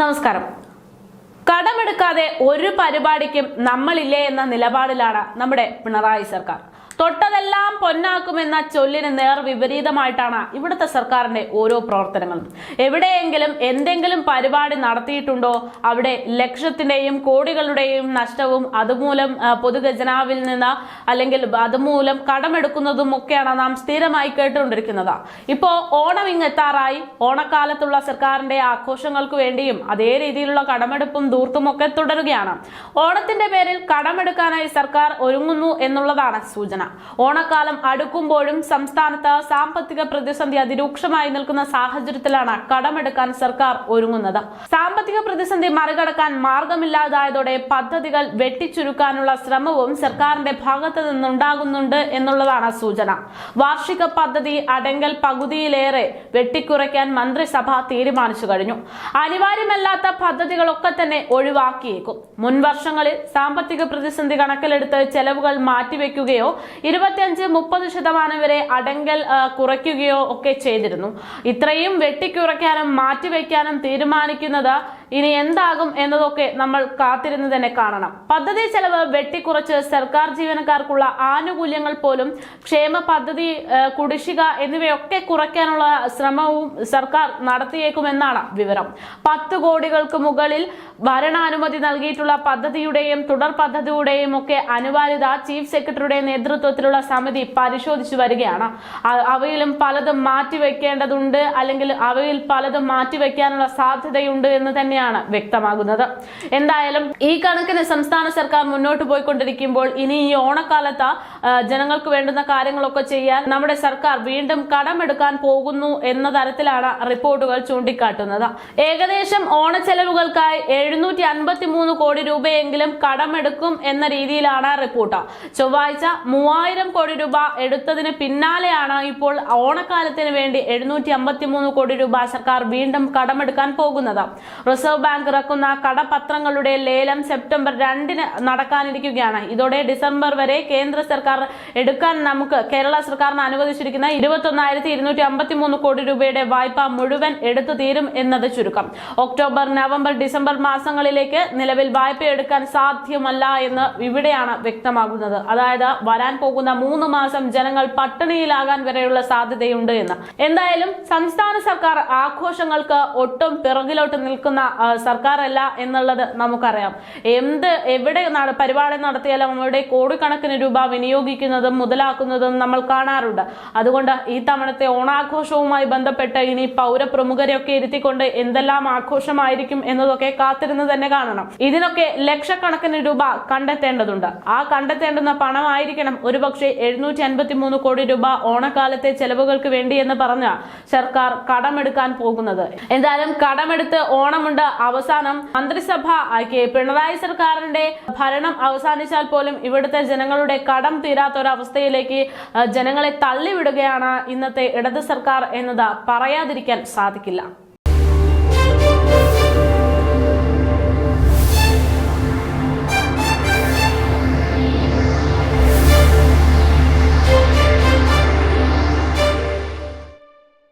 നമസ്കാരം. കടമെടുക്കാതെ ഒരു പരിപാടിക്കും നമ്മളില്ലേ എന്ന നിലപാടിലാണ് നമ്മുടെ പിണറായി സർക്കാർ. തൊട്ടതെല്ലാം പൊന്നാക്കുമെന്ന ചൊല്ലിന് നേർ വിപരീതമായിട്ടാണ് ഇവിടുത്തെ സർക്കാരിന്റെ ഓരോ പ്രവർത്തനങ്ങളും. എവിടെയെങ്കിലും എന്തെങ്കിലും പരിപാടി നടത്തിയിട്ടുണ്ടോ അവിടെ ലക്ഷത്തിന്റെയും കോടികളുടെയും നഷ്ടവും അതുമൂലം പൊതുഖജനാവിൽ നിന്ന് അല്ലെങ്കിൽ അതുമൂലം കടമെടുക്കുന്നതും ഒക്കെയാണ് നാം സ്ഥിരമായി കേട്ടുകൊണ്ടിരിക്കുന്നത്. ഇപ്പോ ഓണം ഇങ്ങെത്താറായി. ഓണക്കാലത്തുള്ള സർക്കാരിന്റെ ആഘോഷങ്ങൾക്ക് വേണ്ടിയും അതേ രീതിയിലുള്ള കടമെടുപ്പും ദൂർത്തും ഒക്കെ തുടരുകയാണ്. ഓണത്തിന്റെ പേരിൽ കടമെടുക്കാനായി സർക്കാർ ഒരുങ്ങുന്നു എന്നുള്ളതാണ് സൂചന. ഓണക്കാലം അടുക്കുമ്പോഴും സംസ്ഥാനത്ത് സാമ്പത്തിക പ്രതിസന്ധി അതിരൂക്ഷമായി നിൽക്കുന്ന സാഹചര്യത്തിലാണ് കടമെടുക്കാൻ സർക്കാർ ഒരുങ്ങുന്നത്. സാമ്പത്തിക പ്രതിസന്ധി മറികടക്കാൻ മാർഗമില്ലാതായതോടെ പദ്ധതികൾ വെട്ടിച്ചുരുക്കാനുള്ള ശ്രമവും സർക്കാരിന്റെ ഭാഗത്ത് നിന്നുണ്ടാകുന്നുണ്ട് എന്നുള്ളതാണ് സൂചന. വാർഷിക പദ്ധതി അടങ്കൽ പകുതിയിലേറെ വെട്ടിക്കുറയ്ക്കാൻ മന്ത്രിസഭ തീരുമാനിച്ചു കഴിഞ്ഞു. അനിവാര്യമല്ലാത്ത പദ്ധതികളൊക്കെ തന്നെ ഒഴിവാക്കിയേക്കും. മുൻവർഷങ്ങളിൽ സാമ്പത്തിക പ്രതിസന്ധി കണക്കിലെടുത്ത് ചെലവുകൾ മാറ്റിവെക്കുകയോ ഇരുപത്തിയഞ്ച് മുപ്പത് ശതമാനം വരെ അടങ്കൽ കുറയ്ക്കുകയോ ഒക്കെ ചെയ്തിരുന്നു. ഇത്രയും വെട്ടിക്കുറയ്ക്കാനും മാറ്റിവെക്കാനും തീരുമാനിക്കുന്നത് ഇനി എന്താകും എന്നതൊക്കെ നമ്മൾ കാത്തിരുന്ന് തന്നെ കാണണം. പദ്ധതി ചെലവ് വെട്ടിക്കുറച്ച് സർക്കാർ ജീവനക്കാർക്കുള്ള ആനുകൂല്യങ്ങൾ പോലും ക്ഷേമ പദ്ധതി കുടിശ്ശിക എന്നിവയൊക്കെ കുറയ്ക്കാനുള്ള ശ്രമവും സർക്കാർ നടത്തിയേക്കുമെന്നാണ് വിവരം. പത്ത് കോടികൾക്ക് മുകളിൽ ഭരണാനുമതി നൽകിയിട്ടുള്ള പദ്ധതിയുടെയും തുടർ പദ്ധതിയുടെയും ഒക്കെ അനിവാര്യത ചീഫ് സെക്രട്ടറിയുടെ നേതൃത്വത്തിലുള്ള സമിതി പരിശോധിച്ചു വരികയാണ്. അവയിലും പലതും മാറ്റിവെക്കേണ്ടതുണ്ട് അല്ലെങ്കിൽ അവയിൽ പലതും മാറ്റിവെക്കാനുള്ള സാധ്യതയുണ്ട് എന്ന് തന്നെയാണ് വ്യക്തമാകുന്നത്. എന്തായാലും ഈ കണക്കിന് സംസ്ഥാന സർക്കാർ മുന്നോട്ട് പോയിക്കൊണ്ടിരിക്കുമ്പോൾ ഇനി ഈ ഓണക്കാലത്ത് ജനങ്ങൾക്ക് വേണ്ടുന്ന കാര്യങ്ങളൊക്കെ ചെയ്യാൻ നമ്മുടെ സർക്കാർ വീണ്ടും കടമെടുക്കാൻ പോകുന്നു എന്ന തരത്തിലാണ് റിപ്പോർട്ടുകൾ ചൂണ്ടിക്കാട്ടുന്നത്. ഏകദേശം ഓണച്ചെലവുകൾക്കായി എഴുന്നൂറ്റി അൻപത്തി മൂന്ന് കോടി രൂപയെങ്കിലും കടമെടുക്കും എന്ന രീതിയിലാണ് റിപ്പോർട്ട്. ചൊവ്വാഴ്ച മൂവായിരം കോടി രൂപ എടുത്തതിന് പിന്നാലെയാണ് ഇപ്പോൾ ഓണക്കാലത്തിന് വേണ്ടി എഴുന്നൂറ്റി അമ്പത്തി മൂന്ന് കോടി രൂപ സർക്കാർ വീണ്ടും കടമെടുക്കാൻ പോകുന്നത്. റിസർവ് ബാങ്ക് ഇറക്കുന്ന കടപത്രങ്ങളുടെ ലേലം സെപ്റ്റംബർ രണ്ടിന് നടക്കാനിരിക്കുകയാണ്. ഇതോടെ ഡിസംബർ വരെ കേന്ദ്ര സർക്കാർ എടുക്കാൻ നമുക്ക് കേരള സർക്കാരിന് അനുവദിച്ചിരിക്കുന്ന ഇരുപത്തി ഒന്നായിരത്തി ഇരുന്നൂറ്റി അമ്പത്തി മൂന്ന് കോടി രൂപയുടെ വായ്പ മുഴുവൻ എടുത്തു തീരും എന്നത് ചുരുക്കം. ഒക്ടോബർ നവംബർ ഡിസംബർ മാസങ്ങളിലേക്ക് നിലവിൽ വായ്പ എടുക്കാൻ സാധ്യമല്ല എന്ന് ഇവിടെയാണ് വ്യക്തമാകുന്നത്. അതായത് വരാൻ പോകുന്ന മൂന്ന് മാസം ജനങ്ങൾ പട്ടിണിയിലാകാൻ വരെയുള്ള സാധ്യതയുണ്ട് എന്ന്. എന്തായാലും സംസ്ഥാന സർക്കാർ ആഘോഷങ്ങൾക്ക് ഒട്ടും പിറകിലോട്ട് നിൽക്കുന്ന സർക്കാരല്ല എന്നുള്ളത് നമുക്കറിയാം. എന്ത് എവിടെ പരിപാടി നടത്തിയാലും അവിടെ കോടിക്കണക്കിന് രൂപ വിനിയോഗിക്കുന്നതും മുതലാക്കുന്നതും നമ്മൾ കാണാറുണ്ട്. അതുകൊണ്ട് ഈ തവണത്തെ ഓണാഘോഷവുമായി ബന്ധപ്പെട്ട് ഇനി പൗരപ്രമുഖരെയൊക്കെ ഇരുത്തിക്കൊണ്ട് എന്തെല്ലാം ആഘോഷമായിരിക്കും എന്നതൊക്കെ കാത്തിരുന്ന് തന്നെ കാണണം. ഇതിനൊക്കെ ലക്ഷക്കണക്കിന് രൂപ കണ്ടെത്തേണ്ടതുണ്ട്. ആ കണ്ടെത്തേണ്ടുന്ന പണമായിരിക്കണം ഒരുപക്ഷെ എഴുന്നൂറ്റി അൻപത്തി മൂന്ന് കോടി രൂപ ഓണക്കാലത്തെ ചെലവുകൾക്ക് വേണ്ടി എന്ന് പറഞ്ഞ സർക്കാർ കടമെടുക്കാൻ പോകുന്നത്. എന്തായാലും കടമെടുത്ത് ഓണമുണ്ട്. അവസാനം മന്ത്രിസഭ ആക്കി പിണറായി സർക്കാരിന്റെ ഭരണം അവസാനിച്ചാൽ പോലും ഇവിടുത്തെ ജനങ്ങളുടെ കടം തീരാത്ത ഒരവസ്ഥയിലേക്ക് ജനങ്ങളെ തള്ളിവിടുകയാണ് ഇന്നത്തെ ഇടത് സർക്കാർ എന്നത് പറയാതിരിക്കാൻ സാധിക്കില്ല.